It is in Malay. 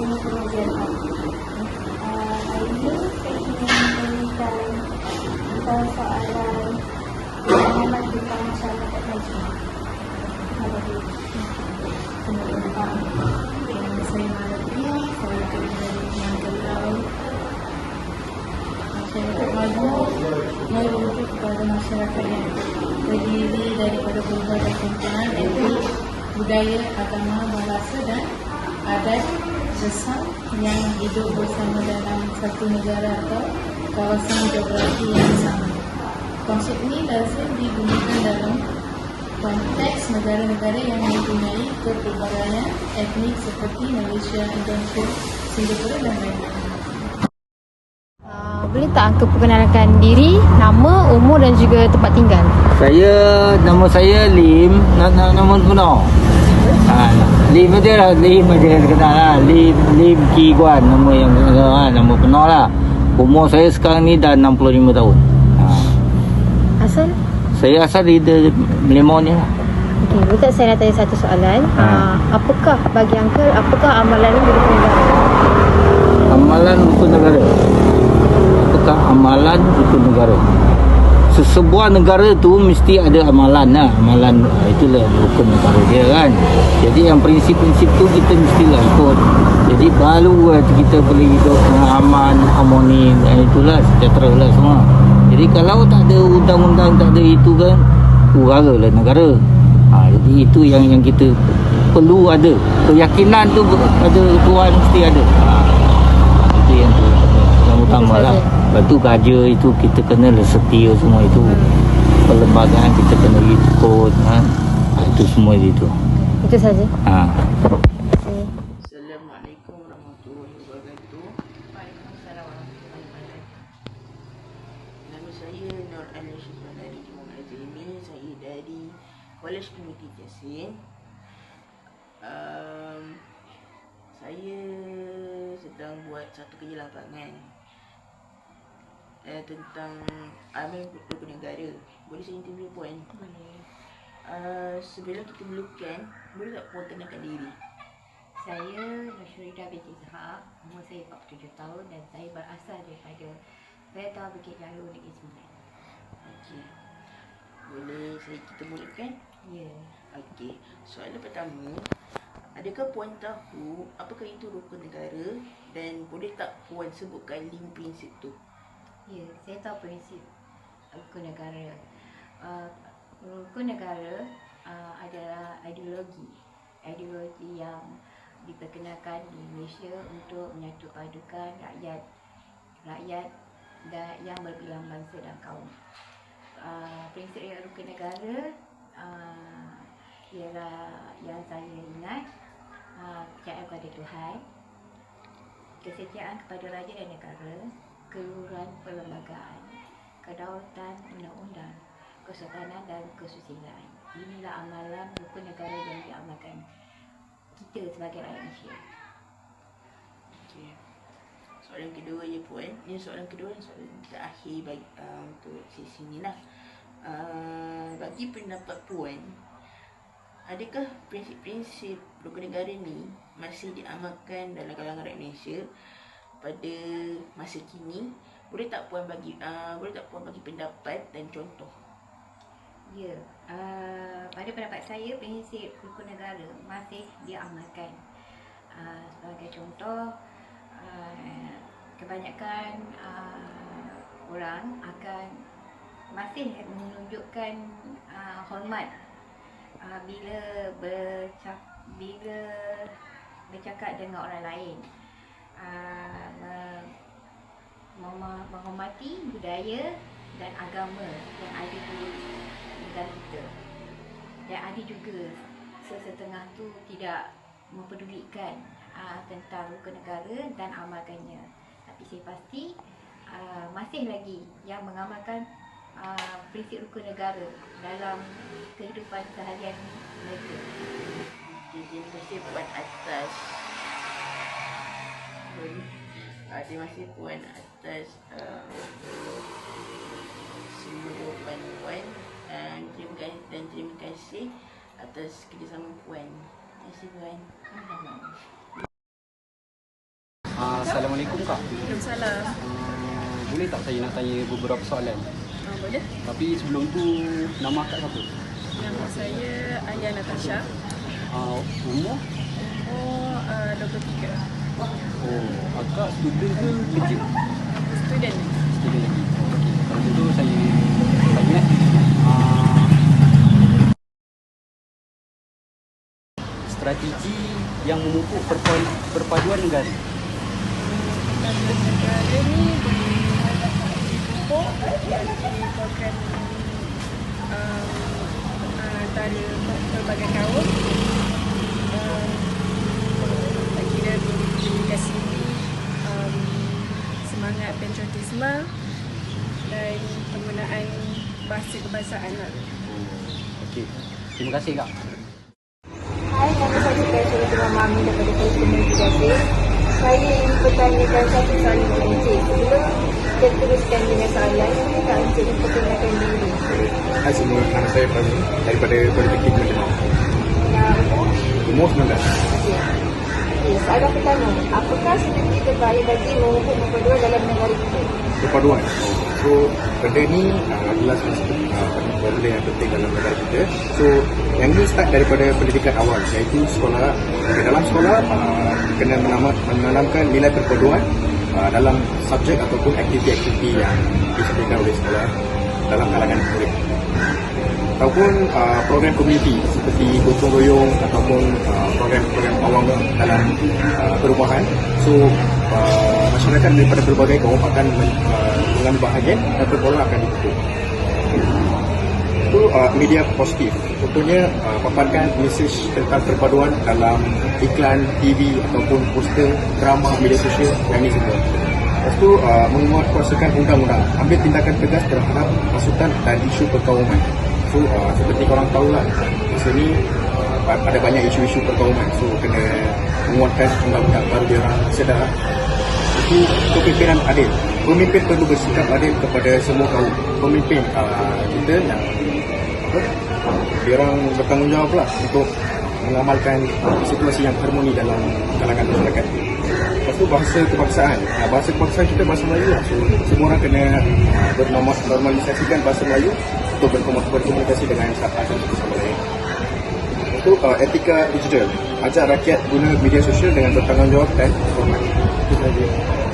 seni pengajian uh, ini saya ingin memberikan tentang soalan pengalaman tentang masyarakat haji. Tentang yang saya mengalami, saya tinggal di Magelang. Masyarakat Madu merujuk kepada masyarakat yang terdiri daripada kumpulan etnik, budaya, agama, bahasa dan adat besar yang hidup bersama dalam satu negara atau kawasan geografi yang sama. Konsep ini lazim digunakan dalam konteks negara-negara yang mempunyai kepelbagaian etnik seperti Malaysia, Indonesia, Singapura dan lain-lain. Boleh tak Uncle perkenalkan diri, nama, umur dan juga tempat tinggal? Saya nama saya Lim, nak nama penuh. Ha, Lim aja lah, Lim aja yang kenal lah. Lim Lim Ki Guan nama yang ha, nama penuh lah. Umur saya sekarang ni dah 65 tahun. Ha. Asal? Saya asal dari de- Melembong ni lah. Okey, boleh tak saya nak tanya satu soalan? Ha. Uh, apakah bagi Uncle, apakah amalan ini boleh negara? Amalan rukun negara. Amalan rukun negara? Sesebuah negara tu mesti ada amalan lah. Amalan ah, itulah rukun negara dia kan. Jadi yang prinsip-prinsip tu kita mestilah ikut. Jadi baru lah kita boleh hidup dengan aman, harmoni dan itulah sejahtera lah semua. Jadi kalau tak ada undang-undang, tak ada itu kan, kurara lah negara. Ha, jadi itu yang yang kita perlu ada. Keyakinan tu ada Tuhan mesti ada. Ha, itu yang tu yang utama lah lepas tu kerja itu kita kena setia semua itu perlembagaan kita kena ikut ha? Ha, itu semua itu Itu saja. ha. Community Jasin. Um, saya sedang buat satu kerja lapangan eh, tentang amal rukun negara. Boleh saya interview puan? Boleh. Uh, sebelum kita mulakan, boleh tak puan kenalkan diri? Saya Nursyurida binti Zahab, umur saya 47 tahun dan saya berasal daripada Beta Bukit Jalur Negeri Sembilan. Okey. Boleh saya kita mulakan? Ya, Okey. Soalan pertama, adakah puan tahu apakah itu rukun negara dan boleh tak puan sebutkan lima prinsip tu? Ya, saya tahu prinsip rukun negara. Uh, rukun negara uh, adalah ideologi. Ideologi yang diperkenalkan di Malaysia untuk menyatu padukan rakyat rakyat dan yang berbilang bangsa dan kaum. Uh, prinsip yang rukun negara uh, ialah yang saya ingat uh, percayaan kepada Tuhan, kesetiaan kepada raja dan negara, keluhuran perlembagaan, kedaulatan undang-undang, kesultanan dan kesusilaan. Inilah amalan rukun negara yang diamalkan kita sebagai rakyat Malaysia. Okey. Soalan kedua ya puan. Ini soalan kedua dan soalan terakhir bagi uh, untuk sesi ni lah. Uh, bagi pendapat puan, adakah prinsip-prinsip rukun negara ni masih diamalkan dalam kalangan rakyat Malaysia pada masa kini? Boleh tak puan bagi uh, boleh tak puan bagi pendapat dan contoh? Ya, uh, pada pendapat saya prinsip rukun negara masih diamalkan. Uh, sebagai contoh, uh, kebanyakan uh, orang akan masih menunjukkan uh, hormat uh, bila bercak bila bercakap dengan orang lain. Uh, me- mema- menghormati budaya dan agama yang ada di negara kita. Dan ada juga sesetengah tu tidak mempedulikan uh, tentang rukun negara dan amalkannya. Tapi saya pasti uh, masih lagi yang mengamalkan uh, prinsip rukun negara dalam kehidupan seharian mereka. Terima kasih puan atas uh, terima kasih puan atas uh, semua jawapan puan uh, terima kasih dan terima kasih atas kerjasama puan. Terima kasih puan. Alhamdulillah. Assalamualaikum Kak. Waalaikumsalam. Uh, boleh tak saya nak tanya beberapa soalan? Ah, boleh? Tapi sebelum tu nama akak siapa? Nama saya Ayah Natasha. Uh, umur? Umur uh, 23. Oh, akak student ke kerja? Student. Student lagi. Okey, kalau gitu saya tanya. Uh, strategi yang memupuk perpa- perpaduan negara. Dalam negara ni dipupuk melalui program um, antara pelbagai kaum. Um, kira dari sini um, semangat patriotisme dan penggunaan bahasa kebangsaan lah. Okey. Terima kasih Kak. Hai, nama saya Kaisha Dengan Mami daripada Telefon Edukasi. Saya ingin bertanyakan satu soalan kepada Encik. Sebelum kita teruskan dengan soalan, saya minta Encik memperkenalkan diri. Hai semua, nama saya Fazli daripada Politeknik Mendengar. Nama Umur 19. Okey. Soalan pertama. Apakah strategi terbaik bagi memupuk perpaduan dalam negara kita? Perpaduan. So, benda ni uh, adalah satu uh, benda yang penting dalam negara kita. So, yang ni start daripada pendidikan awal iaitu sekolah. Okay, dalam sekolah, uh, kena menama- menanamkan nilai perpaduan uh, dalam subjek ataupun aktiviti-aktiviti yang disediakan oleh sekolah dalam kalangan murid. Ataupun uh, program komuniti seperti gotong royong ataupun uh, program-program awam dalam uh, perumahan. So uh, masyarakat daripada berbagai kaum akan men, uh, mengambil bahagian dan berpeluang akan ditutup. Itu uh, media positif. Contohnya uh, paparkan mesej tentang perpaduan dalam iklan TV ataupun poster, drama, media sosial yang ini semua. Lepas tu uh, menguatkuasakan undang-undang, ambil tindakan tegas terhadap masukan dan isu perkauman. So uh, seperti korang tahu lah, masa ni uh, ada banyak isu-isu perkauman. So kena menguatkan undang-undang baru dia orang sedar. Itu kepimpinan adil. Pemimpin perlu bersikap adil kepada semua kaum. Pemimpin uh, kita yang apa? Dia orang bertanggungjawab lah untuk mengamalkan situasi yang harmoni dalam kalangan masyarakat. Lepas tu bahasa kebangsaan. Bahasa kebangsaan kita bahasa Melayu lah. So, semua orang kena uh, bernormalisasikan bahasa Melayu untuk berkomunikasi, dengan satu sama lain. Lepas tu uh, etika digital. Ajak rakyat guna media sosial dengan bertanggungjawab dan hormat. Itu kasih.